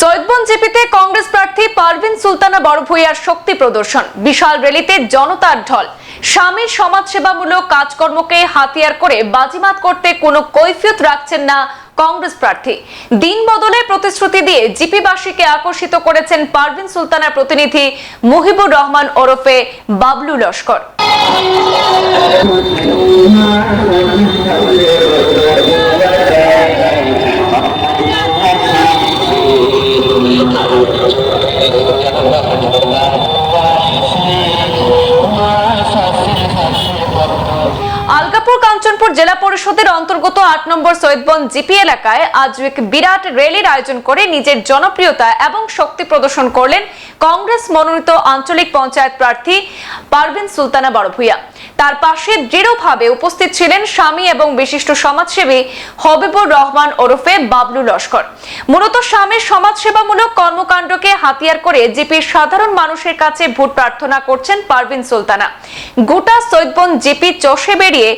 সৈয়দবন জিপিতে কংগ্রেস প্রার্থী পারভিন সুলতানা বড়ভূইয়ার শক্তি প্রদর্শন। বিশাল র্যালিতে জনতার ঢল। স্বামীর সমাজসেবামূলক কাজকর্মকে হাতিয়ার করে বাজিমাত করতে কোনো কৈফিয়ত রাখছেন না কংগ্রেস প্রার্থী। দিন বদলে প্রতিশ্রুতি দিয়ে জিপিবাসীকে আকর্ষিত করেছেন পারভিন সুলতানার প্রতিনিধি মুহিবুর রহমান ওরফে বাবলু লস্কর। আলগাপুর কাঞ্চনপুর জেলা পরিষদের অন্তর্গত আট নম্বর সৈয়দবন জিপি এলাকায় আজ এক বিরাট র্যালির আয়োজন করে নিজের জনপ্রিয়তা এবং শক্তি প্রদর্শন করলেন কংগ্রেস মনোনীত আঞ্চলিক পঞ্চায়েত প্রার্থী পারভিন সুলতানা বড়ভূইয়া তার পাশে দৃঢ়ভাবে উপস্থিত ছিলেন স্বামী এবং বিশিষ্ট সমাজসেবী হবিবুর রহমান ওরফে বাবলু লস্কর। মূলত স্বামীর সমাজসেবামূলক কর্মকাণ্ডকে হাতিয়ার করে জিপির সাধারণ মানুষের কাছে ভোট প্রার্থনা করছেন পারভিন সুলতানা। গোটা সৈদবন জিপি চষে বেরিয়ে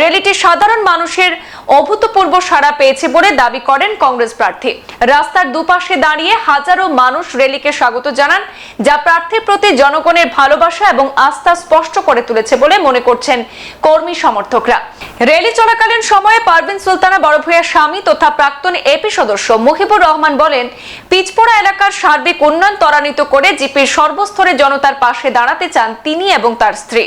র্যালিটি সাধারণ মানুষের অভূতপূর্ব সাড়া পেয়েছে বলে দাবি করেন কংগ্রেস প্রার্থী। রাস্তার দুপাশে দাঁড়িয়ে হাজারো মানুষ র্যালিকে স্বাগত জানান, যা প্রার্থীর প্রতি জনগণের ভালোবাসা এবং আস্থা স্পষ্ট করে তুলেছে বলে মনে করছেন কর্মী সমর্থকরা। র্যালি চলাকালীন সময়ে পারভিন সুলতানা বড়ভূয়ার স্বামী তথা প্রাক্তন এপি সদস্য মুহিবুর রহমান বলেন, পিচপোড়া এলাকার সার্বিক উন্নয়ন ত্বরান্বিত করে জিপির সর্বস্তরে জনতার পাশে দাঁড়াতে চান তিনি এবং তার স্ত্রী।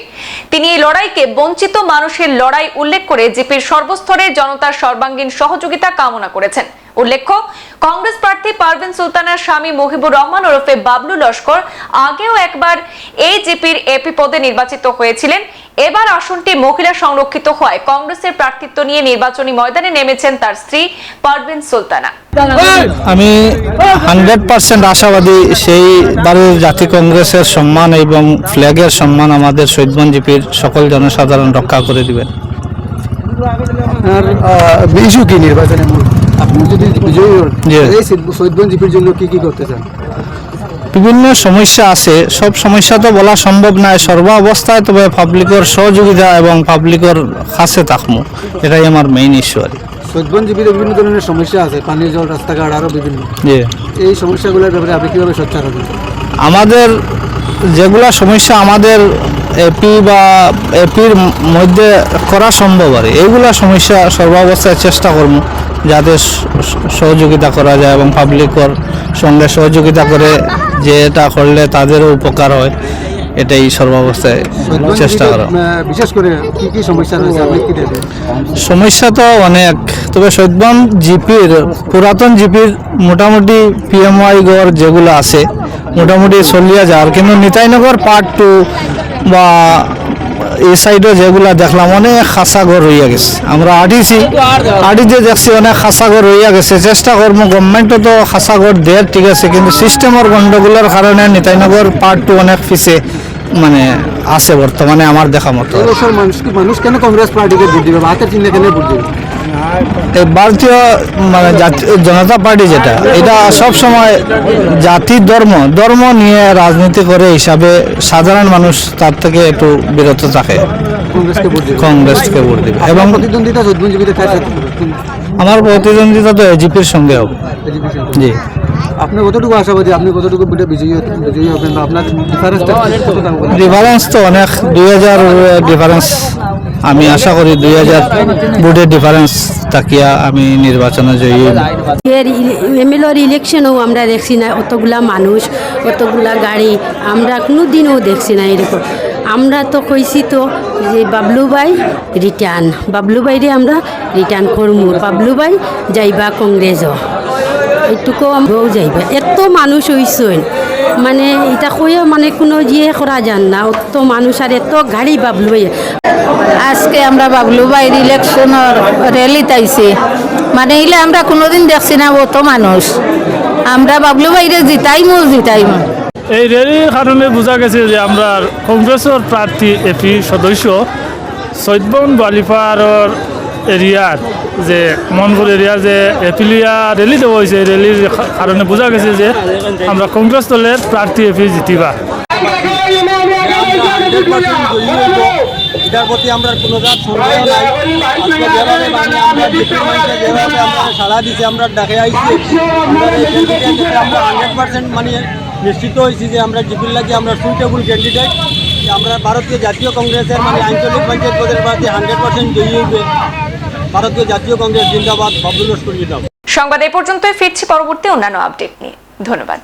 তিনি এই লড়াইকে বঞ্চিত মানুষের লড়াই উল্লেখ করে জিপির সর্বস্তরের জনতার সর্বাঙ্গীন সহযোগিতা কামনা করেছেন। উল্লেখ্য, কংগ্রেস প্রার্থী পারভিন সুলতানার স্বামী মহিবুর রহমান ওরফে বাবলু লস্কর আগেও একবার এই জিপির এপি পদে নির্বাচিত হয়েছিলেন। এবার আসনটি মহিলা সংরক্ষিত হয় কংগ্রেসের প্রার্থিত্ব নিয়ে নির্বাচনী ময়দানে নেমেছেন তার স্ত্রী পারভিন সুলতানা। আমি হান্ড্রেড পার্সেন্ট আশাবাদী সেই বাড়ির জাতীয় কংগ্রেসের সম্মান এবং ফ্ল্যাগের সম্মান আমাদের শহীদবন জিপির সকল জনসাধারণ রক্ষা করে দিবেন। আপনার ইস্যু কি নির্বাচনে মূল? আপনি যদি বিজয়ী হন এই সৈদবন জিপির জন্য কি কি করতে চান? বিভিন্ন সমস্যা আছে সব সমস্যা তো বলা সম্ভব নয়। সর্ব অবস্থায় তবে পাবলিকর সহযোগিতা এবং পাবলিকর কাছে থাকমু এটাই আমার মেইন ইস্যু আর কি। বিভিন্ন ধরনের সমস্যা আছে পানীয় জল রাস্তাঘাট আরও বিভিন্ন। এই সমস্যাগুলোর ব্যাপারে আপনি কীভাবে সোচ্চার হবেন? আমাদের যেগুলা সমস্যা আমাদের এপি বা এপির মধ্যে করা সম্ভব আর। এইগুলা সমস্যা সর্বাবস্থায় চেষ্টা করব যাতে সহযোগিতা করা যায় এবং পাবলিকর সঙ্গে সহযোগিতা করে যে এটা করলে তাদেরও উপকার হয় এটাই সর্বাবস্থায় চেষ্টা করা। বিশেষ করে কি কি সমস্যা রয়েছে? আপনি কি দেবেন সমস্যা তো অনেক তবে সৈদবন জিপির পুরাতন জিপির মোটামুটি পিএমওয়াই গড় যেগুলো আছে মোটামুটি চলিয়া যার কিন্তু নিতাইনগর পার্ট টু বা এই সাইডে যেগুলা দেখলাম, অনেক খাসা ঘর রইয়া গেছে। আমরা আটিছি আটিতে দেখছি অনেক খাসা ঘর রইয়া গেছে। চেষ্টা করব গভর্নমেন্টও তো খাসা ঘর দেয়, ঠিক আছে, কিন্তু সিস্টেমের গন্ডগোলের কারণে নিতাইনগর পার্ট টু অনেক পিছে মানে আছে বর্তমানে আমার দেখা মতো। মানুষ কেন কংগ্রেস পার্টিকে ভোট দিবে ভোট দিবে? ভারতীয় মানে জনতা পার্টি যেটা এটা সব সময় জাতি ধর্ম ধর্ম নিয়ে রাজনীতি করে হিসাবে সাধারণ মানুষ তার থেকে একটু বিরত থাকে। কংগ্রেসকে ভোট দিবে। এবং আমার প্রতিদ্বন্দ্বিতা তো এজিপির সঙ্গে হবে। জি। আপনি কতটুকু আশাবাদী? আপনি কতটুকু ভোটে বিজয়ী বিজয়ী হবেন আপনার ডিফারেন্সটা ডিফারেন্স তো অনেক। দুই হাজার ডিফারেন্স আমি আশা করি দুই হাজার ভোটের ডিফারেন্স তাকিয়া আমি নির্বাচনে জয়ী হইব। এর এমএলএর ইলেকশনেও আমরা দেখছি না, অতগুলা মানুষ, অতগুলা গাড়ি, আমরা কোনো দিনও দেখছি না এরকম। আমরা তো কইছি তো যে বাবলু ভাই রিটার্ন বাবলু বাইরে আমরা রিটার্ন করমু, বাবলু ভাই যাইবা কংগ্রেসও। এইটুকু আমরাও যাইবা। এত মানুষ হইছেন। মানে এটা কইও মানে কোনো ইয়ে করা যান না অত মানুষ আর এত গাড়ি বাবলু আজকে আমরা বাবলু ভাইয়ের ইলেকশনের র্যালিতে আইছি। মানে ইলে আমরা কোনোদিন দেখছি না অত মানুষ। আমরা বাবলু ভাইরে জিতাইমু জিতাইমু। এই র্যালির কারণে বোঝা গেছে যে আমরা কংগ্রেসের প্রার্থী এপি সদস্য সৈদবন বালিপাড়র এরিয়ার যে মনপুর এরিয়ার যে এপিলিয়া র্যালি দেওয়া হয়েছে কা- কারণে বোঝা গেছে যে আমরা কংগ্রেস দলের প্রার্থী এপি জিতিবা। মানে নিশ্চিত হয়েছি যে আমরা জিপির লাগে, আমরা সুইটেবল ক্যান্ডিডেট আমরা ভারতীয় জাতীয় কংগ্রেসের মানে আঞ্চলিক পঞ্চায়েত পদের প্রার্থী হান্ড্রেড পার্সেন্ট জয়ী হইবে। ভারতীয় জাতীয় কংগ্রেস জিন্দাবাদ সংবাদ এই পর্যন্তই ফিরছি পরবর্তী অন্যান্য আপডেট নিয়ে। ধন্যবাদ।